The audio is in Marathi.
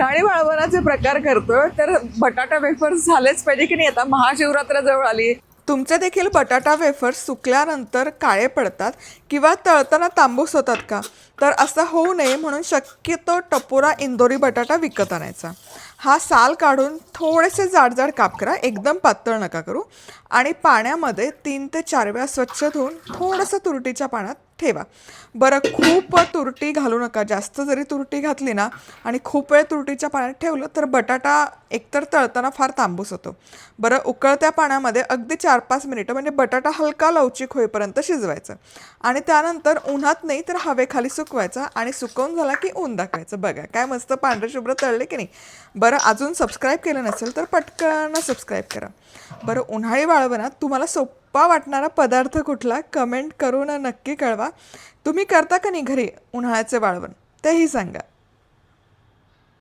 उन्हाळी वाळवणाचे प्रकार करतोय तर बटाटा वेफर्स झालेच पाहिजे की नाही? आता महाशिवरात्र जवळ आली. तुमचे देखील बटाटा वेफर्स सुकल्यानंतर काळे पडतात किंवा तळताना तांबूस होतात का? तर असं होऊ नये म्हणून शक्यतो टपोरा इंदोरी बटाटा विकत आणायचा. हा साल काढून थोडेसे जाडजाड काप करा. एकदम पातळ नका करू. आणि पाण्यामध्ये तीन ते चार वेळा स्वच्छ धुवून थोडंसं तुरटीच्या पाण्यात ठेवा. बरं खूप तुरटी घालू नका. जास्त जरी तुरटी घातली ना आणि खूप वेळ तुरटीच्या पाण्यात ठेवलं तर बटाटा एकतर तळताना फार तांबूस होतो. बरं उकळत्या पाण्यामध्ये अगदी चार पाच मिनिटं म्हणजे बटाटा हलका लवचिक होईपर्यंत शिजवायचं. आणि त्यानंतर उन्हात नाही तर हवेखाली सुकवायचा आणि सुकवून झाला की ऊन दाखवायचं. बघा काय मस्त पांढरे शुभ्र तळले की नाही. बरं अजून सबस्क्राईब केलं नसेल तर पटकन सबस्क्राईब करा. बरं उन्हाळी वाळवणात तुम्हाला सोपा वाटणारा पदार्थ कुठला? कमेंट करून नक्की कळवा. तुम्ही करता का नाही घरी उन्हाळ्याचे वाळवण? तेही सांगा.